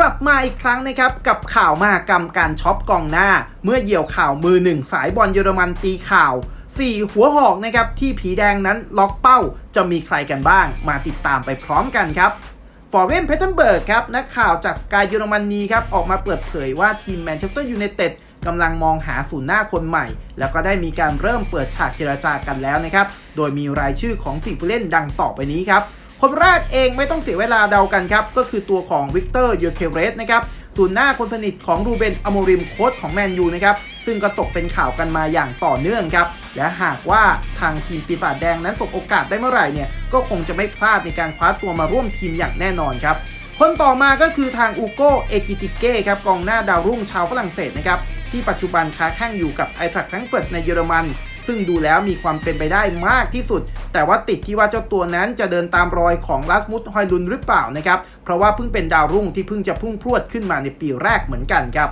กลับมาอีกครั้งนะครับกับข่าวมากรรมการช็อปกองหน้า เมื่อเหยี่ยวข่าวมือหนึ่งสายบอลเยอรมันตีข่าว 4 หัวหอกนะครับที่ผีแดงนั้นล็อกเป้าจะมีใครกันบ้าง มาติดตามไปพร้อมกันครับฟอร์เรนเพเทนเบิร์กครับนักข่าวจากสกายเยอรมนีครับออกมาเปิดเผยว่าทีมแมนเชสเตอร์ยูไนเต็ดกำลังมองหาศูนย์หน้าคนใหม่ แล้วก็ได้มีการเริ่มเปิดฉากเจรจากันแล้วนะครับ โดยมีรายชื่อของสี่ผู้เล่นดังต่อไปนี้ครับ คนแรกเองไม่ต้องเสียเวลาเดากันครับ ก็คือตัวของวิกเตอร์เยอเคเรสนะครับศูนย์หน้าคนสนิทของรูเบนอโมริมโค้ชของแมนยูนะครับ ซึ่งก็ตกเป็นข่าวกันมาอย่างต่อเนื่องครับ และหากว่าทางทีมปีศาจแดงนั้นสบโอกาสได้เมื่อไหร่เนี่ย ก็คงจะไม่พลาดในการคว้าตัวมาร่วมทีมอย่างแน่นอนครับ คนต่อมาก็คือทางอูโกเอกิติเก้ครับกองหน้าดาวรุ่งชาวฝรั่งเศสนะครับที่ปัจจุบันค้าแข่งอยู่กับไอทรักทั้งเฟิร์ตในเยอรมัน ซึ่งดูแล้วมีความเป็นไปได้มากที่สุด แต่ว่าติดที่ว่าเจ้าตัวนั้นจะเดินตามรอยของลาสมุตฮอยลุนหรือเปล่านะครับ เพราะว่าเพิ่งเป็นดาวรุ่งที่เพิ่งจะพุ่งพรวดขึ้นมาในปีแรกเหมือนกันครับ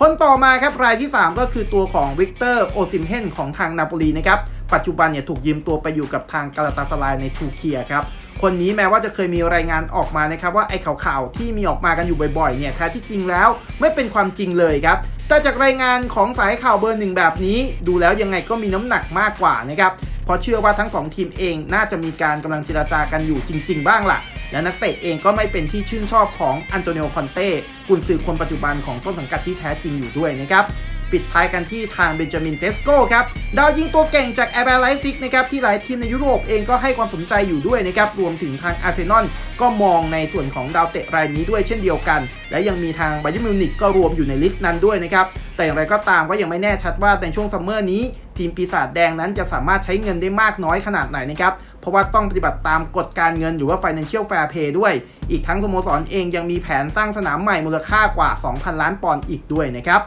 คนต่อมาครับรายที่ 3 ก็คือตัวของวิกเตอร์โอซิมเฮนของทางนาโปลีนะครับ ปัจจุบันเนี่ยถูกยืมตัวไปอยู่กับทางกาลาตาสลายในทูเคียครับ คนนี้แม้ว่าจะเคยมีรายงานออกมานะครับว่าไอ้ข่าวๆที่มีออกมากันอยู่บ่อยๆเนี่ยแท้ที่จริงแล้วไม่เป็นความจริงเลยครับ แต่จากรายงานของสายข่าวเบอร์หนึ่งแบบนี้ ดูแล้วยังไงก็มีน้ำหนักมากกว่านะครับเพราะเชื่อว่าทั้งสองทีมเองน่าจะมีการกำลังเจรจากันอยู่จริง ๆ บ้างล่ะ และนักเตะเองก็ไม่เป็นที่ชื่นชอบของอันโตนิโอคอนเต้กุนซือคนปัจจุบันของต้นสังกัดที่แท้จริงอยู่ด้วยนะครับ ปิดท้ายกันที่ทางเบนจามินเทสโก้ครับดาวยิงตัวเก่งจากแอร์แบร์ไลซิกนะครับที่หลายทีมในยุโรปเองก็ให้ความสนใจอยู่ด้วยนะครับรวมถึงทางอาร์เซนอลก็มองในส่วนของดาวเตะรายนี้ด้วยเช่นเดียวกัน และยังมีทางไบเ e อร์มิวนิกก็รวมอยู่ในลิสต์นั้นด้วยนะครับแต่อย่างไรก็ตามก็ยังไม่แน่ชัดว่าในช่วงซัมเมอร์นี้ ทีมปีศาจแดงนั้นจะสามารถใช้เงินได้มากน้อยขนาดไหนนะครับเพราะว่าต้องปฏิบัติตามกฎการเงินหรือว่า Financial Fair Play ด้วย อีกทั้งสโมสรเองยังมีแผนสร้างสนามใหม่มูลค่ากว่า 2,000 ล้านปอนด์อีกด้วยนะครับ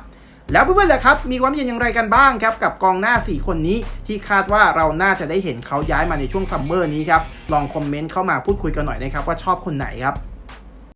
แล้วเพื่อนๆล่ะครับ มีความเห็นอย่างไรกันบ้างครับกับกองหน้า 4 คนนี้ ที่คาดว่าเราน่าจะได้เห็นเขาย้ายมาในช่วงซัมเมอร์นี้ครับ ลองคอมเมนต์เข้ามาพูดคุยกันหน่อยนะครับว่าชอบคนไหนครับ